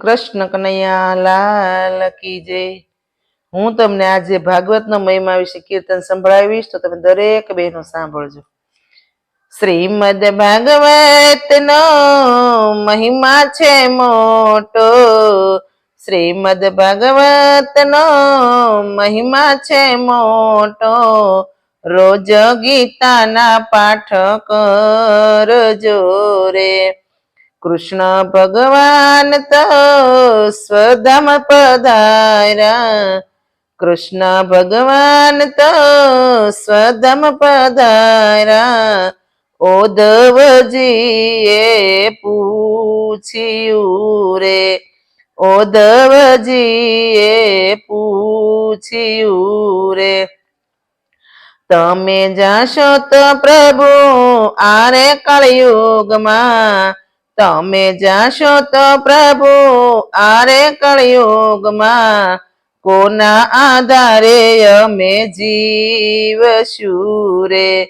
કૃષ્ણ કનૈયા, લાલ કી જય. હું તમને આજે ભાગવતનો મહિમા વિશે કીર્તન સંભળાવીશ, તો તમે દરેક બહેનો સાંભળજો. શ્રીમદ ભાગવતનો મહિમા છે મોટો. શ્રીમદ ભાગવતનો મહિમા છે મોટો. રોજ ગીતાના પાઠ કરજો રે. કૃષ્ણ ભગવાન તો સ્વધમ પધાર્યા કૃષ્ણ ભગવાન તો સ્વધમ પધાર્યા ઓધવજીએ પૂછ્યું રે. ઓધવજીએ પૂછ્યું રે. તમે જાશો તો પ્રભુ આરે કળયુગમાં તમે જાશો તો પ્રભુ આરે કળયુગમાં કોના આધારે અમે જીવશું રે?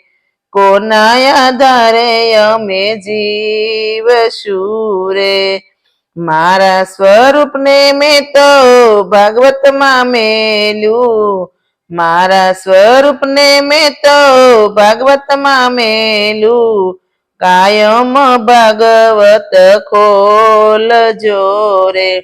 કોના આધારે અમે જીવશું રે? મારા સ્વરૂપને મેં તો ભાગવતમાં મેલ્યું. મારા સ્વરૂપને મેં તો ભાગવતમાં મેલું કાયમ ભાગવત ખોલજો રે.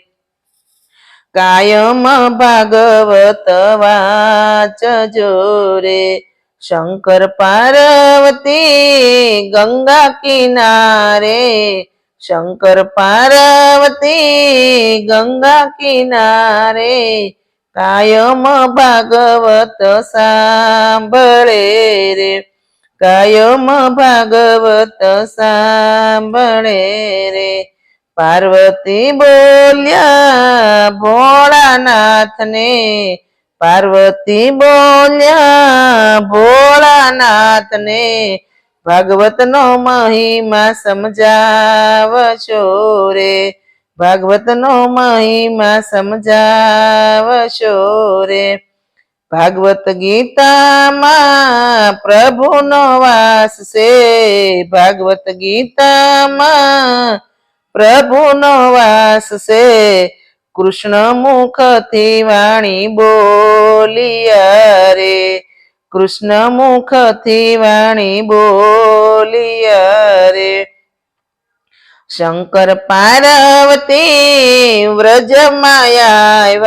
કાયમ ભાગવત વાંચજો રે. શંકર પાર્વતી ગંગા કિનારે, શંકર પાર્વતી ગંગા કિનારે, કાયમ ભાગવત સાંભળે રે. કાયમ ભાગવત સાંભળે રે. પાર્વતી બોલ્યા, ભોળાનાથને. પાર્વતી બોલ્યા, ભોળાનાથને. ભાગવતનો મહિમા સમજાવશો રે. ભાગવતનો મહિમા સમજાવશો રે. ભાગવત ગીતામાં પ્રભુનો વાસ છે. ભાગવત ગીતામાં પ્રભુનો વાસ છે. કૃષ્ણ મુખથી વાણી બોલિયા રે કૃષ્ણ મુખથી વાણી બોલિયા રે શંકર પાર્વતી વ્રજમાયા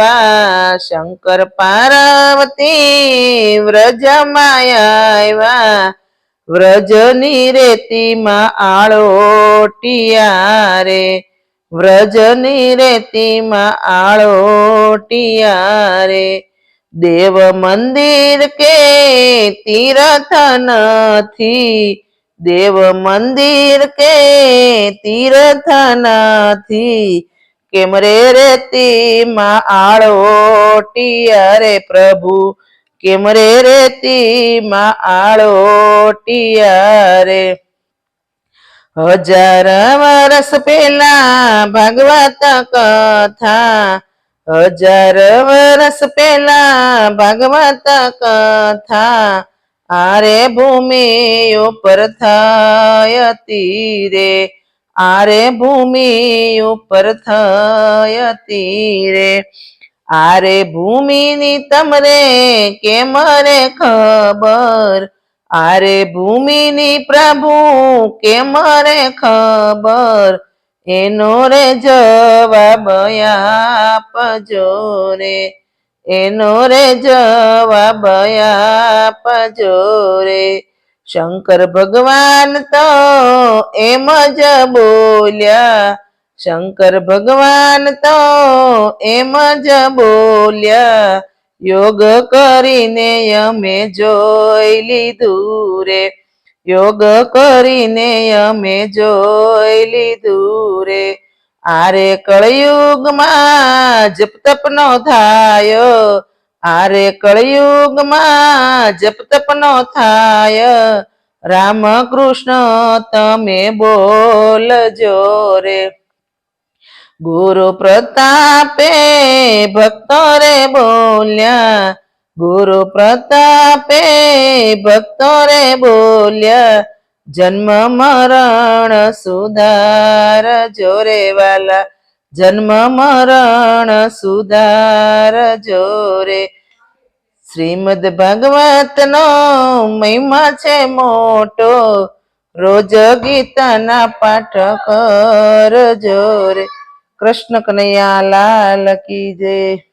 શંકર પાર્વતી વ્રજમાયા વ્રજની રેતીમાં આળોટિયા રે, વ્રજની રેતીમાં આળોટિયા રે. દેવ મંદિર કે તીર્થ નથી દેવ મંદિર કે તીર્થ નથી કેમ રે રેતીમાં આળોટી? અરે પ્રભુ, કેમ રે રેતીમાં આળોટી? અરે હજાર વર્ષ પેલા ભાગવત કથા, હજાર વર્ષ પેલા ભાગવત કથા આરે ભૂમિ ઉપર થયતી રે આરે ભૂમિ ઉપર થયતી રે આરે ભૂમિની તમરે કેમ રે ખબર? આરે ભૂમિની પ્રભુ કેમ રે ખબર? એનો રે જવાબ આપજો રે એનો રે જવાબ આપજો રે શંકર ભગવાન તો એમ જ બોલ્યા. શંકર ભગવાન તો એમ જ બોલ્યા. યોગ કરીને અમે જોઈ લીધું રે યોગ કરીને અમે જોઈ લીધું રે આરે કળયુગમાં જપ તપ નો થાય. આરે કળયુગમાં જપ તપ નો થાય. રામ કૃષ્ણ, તમે બોલજો રે. ગુરુ પ્રતાપે ભક્તો રે બોલ્યા. ગુરુ પ્રતાપે ભક્તો રે બોલ્યા. જન્મ મરણ સુધાર, જોરે વાલા. જન્મ મરણ સુધાર, જોરે. શ્રીમદ ભાગવતનો મહિમા છે મોટો. રોજ ગીતાના પાઠ કર, જોરે. કૃષ્ણ કનૈયા લાલ કી જય.